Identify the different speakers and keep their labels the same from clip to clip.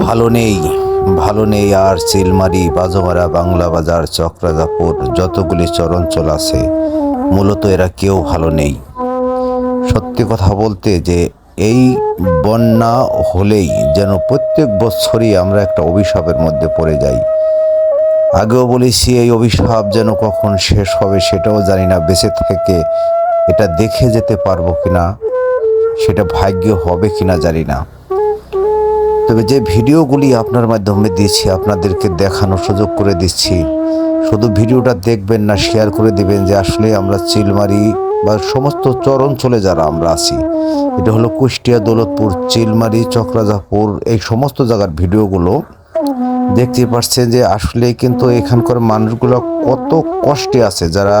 Speaker 1: ভালো নেই ভালো নেই আর চিলমারি, বাজমারা, বাংলা বাজার, চক্রাজাপুর, যতগুলি চরঞ্চল আছে, মূলত এরা কেউ ভালো নেই। সত্যি কথা বলতে যে এই বন্যা হলেই যেন প্রত্যেক বছরই আমরা একটা অভিশাপের মধ্যে পড়ে যাই। আগেও বলেছি এই অভিশাপ যেন কখন শেষ হবে সেটাও জানি না, বেঁচে থেকে এটা দেখে যেতে পারব কিনা, সেটা ভাগ্য হবে কিনা জানি না। তবে যে ভিডিওগুলি আপনার মাধ্যমে দিচ্ছি আপনাদেরকে দেখানোর সুযোগ করে দিচ্ছি। শুধু ভিডিওটা দেখবেন না শেয়ার করে দিবেন যে আসলে আমরা চিলমারি বা সমস্ত চরঞ্চলে যারা আমরা আছি, এটা হলো কুষ্টিয়া, দৌলতপুর, চিলমারি চক্রাজাপুর এই সমস্ত জায়গার ভিডিওগুলো দেখতে পাচ্ছেন যে আসলে কিন্তু এখানকার মানুষগুলো কত কষ্টে আছে। যারা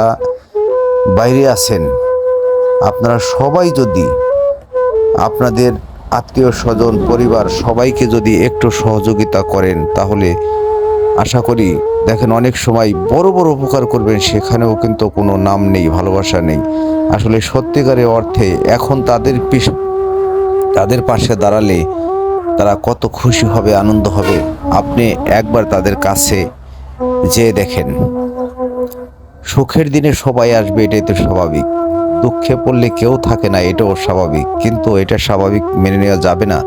Speaker 1: বাইরে আছেন, আপনারা সবাই যদি আপনাদের আত্মীয় স্বজন, পরিবার সবাইকে যদি একটু সহযোগিতা করেন, তাহলে আশা করি দেখেন অনেক সময় বড় বড় উপকার করবেন, সেখানেও কিন্তু কোনো নাম নেই, ভালোবাসা নেই। আসলে সত্যিকারের অর্থে এখন তাদের পিস তাদের পাশে দাঁড়ালে তারা কত খুশি হবে, আনন্দ হবে। আপনি একবার তাদের কাছে যেয়ে দেখেন। সুখের দিনে সবাই আসবে, এটাই তো স্বাভাবিক। দুঃখে পড়লে কেউ থাকে না, এটাও স্বাভাবিক। কিন্তু এটা স্বাভাবিক মেনে নেওয়া যাবে না।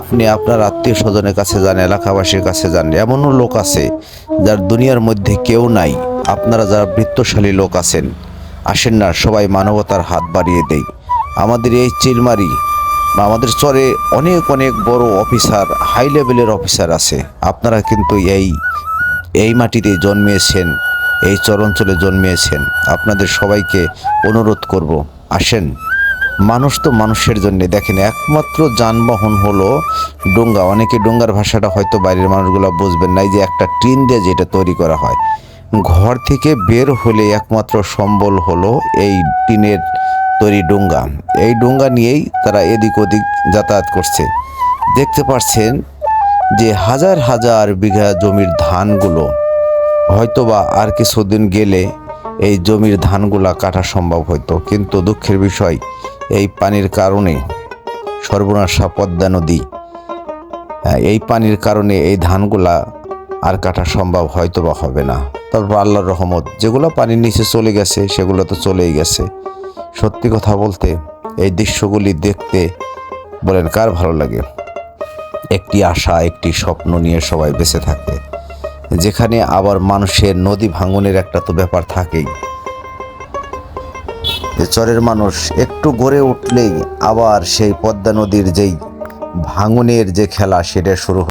Speaker 1: আপনি আপনার আত্মীয় স্বজনের কাছে যান, এলাকাবাসীর কাছে যান, এমনও লোক আছে যার দুনিয়ার মধ্যে কেউ নাই। আপনারা যারা বৃত্তশালী লোক আছেন, আসেন না, সবাই মানবতার হাত বাড়িয়ে দেই। আমাদের এই চিলমারি বা আমাদের চরে অনেক অনেক বড় অফিসার, হাই লেভেলের অফিসার আছে। আপনারা কিন্তু এই এই মাটিতে জন্মিয়েছেন এই চরাঞ্চলে জন্মিয়েছেন। আপনাদের সবাইকে অনুরোধ করব, আসেন। মানুষ তো মানুষের জন্য। দেখেন, একমাত্র যানবাহন হলো ডোঙ্গা। অনেকে ডোঙ্গার ভাষাটা হয়তো বাইরের মানুষগুলো বুঝবেন না। যে একটা টিন দিয়ে যেটা তৈরি করা হয়। ঘর থেকে বের হলে একমাত্র সম্বল হলো এই টিনের তৈরি ডোঙ্গা। এই ডোঙ্গা নিয়েই তারা এদিক ওদিক যাতায়াত করছে। দেখতে পাচ্ছেন যে হাজার হাজার বিঘা জমির ধানগুলো হয়তোবা আর কিছুদিন গেলে এই জমির ধানগুলা কাটা সম্ভব হতো কিন্তু দুঃখের বিষয় এই পানির কারণে সর্বনাশা পদ্মা নদী হ্যাঁ, এই পানির কারণে এই ধানগুলা আর কাটা সম্ভব হয়তো বা হবে না। তারপর আল্লাহর রহমত যেগুলো পানির নিচে চলে গেছে সেগুলো তো চলেই গেছে। সত্যি কথা বলতে এই দৃশ্যগুলি দেখতে বলেন কার ভালো লাগে? একটি আশা একটি স্বপ্ন নিয়ে সবাই বেঁচে থাকে। যেখানে আবার মানুষের নদী ভাঙনের একটা তো ব্যাপার থাকেই চরের মানুষ একটু গড়ে উঠলেই আবার সেই পদ্মা নদীর যেই ভাঙনের যে খেলা, সেটা শুরু।